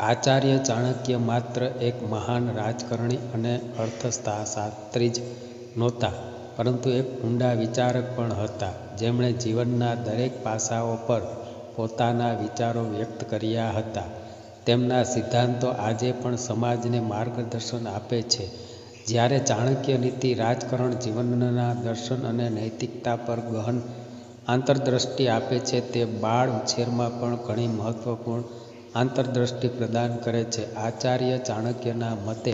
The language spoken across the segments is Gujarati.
આચાર્ય ચાણક્ય માત્ર એક મહાન રાજકારણી અને અર્થશાસ્ત્રી જ નહોતા, પરંતુ એક ઊંડા વિચારક પણ હતા. જેમણે જીવનના દરેક પાસાઓ પર પોતાના વિચારો વ્યક્ત કર્યા હતા. તેમના સિદ્ધાંતો આજે પણ સમાજને માર્ગદર્શન આપે છે. જ્યારે ચાણક્ય નીતિ રાજકારણ, જીવનના દર્શન અને નૈતિકતા પર ગહન આંતરદૃષ્ટિ આપે છે, તે બાળ ઉછેરમાં પણ ઘણી મહત્વપૂર્ણ આંતરદૃષ્ટિ પ્રદાન કરે છે. આચાર્ય ચાણક્યના મતે,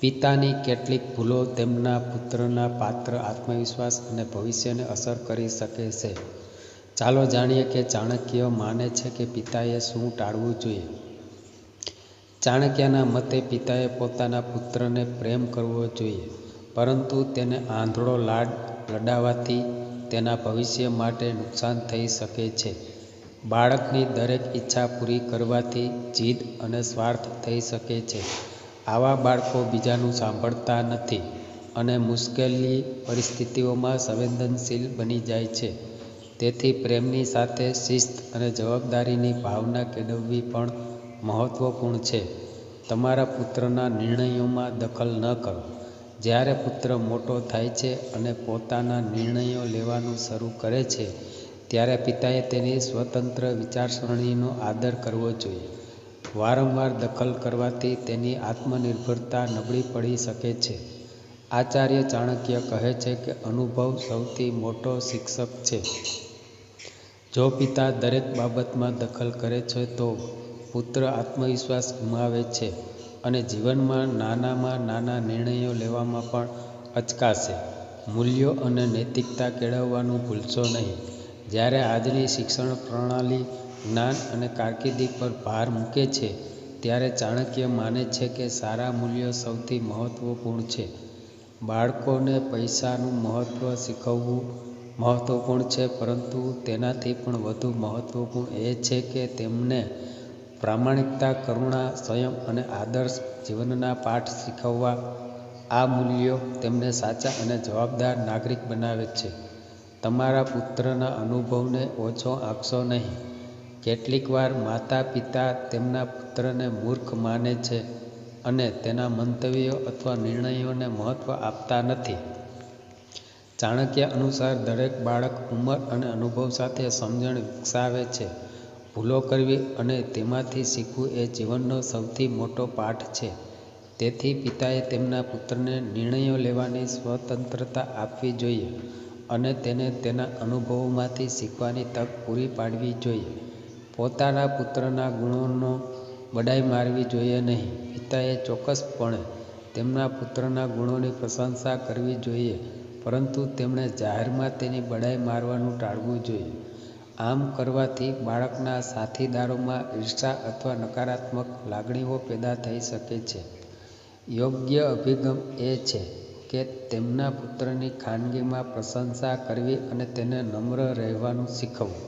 પિતાની કેટલીક ભૂલો તેમના પુત્રના પાત્ર આત્મવિશ્વાસ અને ભવિષ્યને અસર કરી શકે છે. ચાલો જાણીએ કે ચાણક્ય માને છે કે પિતાએ શું ટાળવું જોઈએ. ચાણક્યના મતે, પિતાએ પોતાના પુત્રને પ્રેમ કરવો જોઈએ, પરંતુ તેને આંધળો લાડ લડાવવાથી તેના ભવિષ્ય માટે નુકસાન થઈ શકે છે. બાળકની દરેક ઈચ્છા પૂરી કરવાથી જીદ અને સ્વાર્થ થઈ શકે છે. આવા બાળકો બીજાનું સાંભળતા નથી અને મુશ્કેલી પરિસ્થિતિઓમાં સંવેદનશીલ બની જાય છે. તેથી પ્રેમની સાથે શિસ્ત અને જવાબદારીની ભાવના કેળવવી પણ મહત્વપૂર્ણ છે. તમારા પુત્રના નિર્ણયોમાં દખલ ન કરો. જ્યારે પુત્ર મોટો થાય છે અને પોતાના નિર્ણયો લેવાનું શરૂ કરે છે ત્યારે પિતાએ તેની સ્વતંત્ર વિચારસરણીનો આદર કરવો જોઈએ. વારંવાર દખલ કરવાથી તેની આત્મનિર્ભરતા નબળી પડી શકે છે. આચાર્ય ચાણક્ય કહે છે કે અનુભવ સૌથી મોટો શિક્ષક છે. જો પિતા દરેક બાબતમાં દખલ કરે છે તો પુત્ર આત્મવિશ્વાસ ગુમાવે છે અને જીવનમાં નાનામાં નાના નિર્ણયો લેવામાં પણ અચકાશે. મૂલ્યો અને નૈતિકતા કેળવવાનું ભૂલશો નહીં. જ્યારે આજની શિક્ષણ પ્રણાલી, જ્ઞાન અને કારકિર્દી પર ભાર મૂકે છે, ત્યારે ચાણક્ય માને છે કે સારા મૂલ્યો સૌથી મહત્ત્વપૂર્ણ છે. બાળકોને પૈસાનું મહત્ત્વ શીખવવું મહત્ત્વપૂર્ણ છે, પરંતુ તેનાથી પણ વધુ મહત્ત્વપૂર્ણ એ છે કે તેમને પ્રામાણિકતા, કરુણા સંયમ અને આદર્શ જીવનના પાઠ શીખવવા. આ મૂલ્યો તેમને સાચા અને જવાબદાર નાગરિક બનાવે છે. તમારા પુત્રના અનુભવને ઓછો આંકશો નહીં. કેટલીકવાર માતા પિતા તેમના પુત્રને મૂર્ખ માને છે અને તેના મંતવ્યો અથવા નિર્ણયોને મહત્ત્વ આપતા નથી. ચાણક્ય અનુસાર દરેક બાળક ઉંમર અને અનુભવ સાથે સમજણ વિકસાવે છે. ભૂલો કરવી અને તેમાંથી શીખવું એ જીવનનો સૌથી મોટો પાઠ છે. તેથી પિતાએ તેમના પુત્રને નિર્ણયો લેવાની સ્વતંત્રતા આપવી જોઈએ. અને તેને તેના અનુભવોમાંથી શીખવાની તક પૂરી પાડવી જોઈએ. પોતાના પુત્રના ગુણોનો બડાઈ મારવી જોઈએ નહીં. પિતાએ ચોક્કસપણે તેમના પુત્રના ગુણોની પ્રશંસા કરવી જોઈએ, પરંતુ તેમણે જાહેરમાં તેની બડાઈ મારવાનું ટાળવું જોઈએ. આમ કરવાથી બાળકના સાથીદારોમાં ઈર્ષા અથવા નકારાત્મક લાગણીઓ પેદા થઈ શકે છે. યોગ્ય અભિગમ એ છે કે તેમના પુત્રની ખાનગીમાં પ્રશંસા કરવી અને તેને નમ્ર રહેવાનું શીખવવું.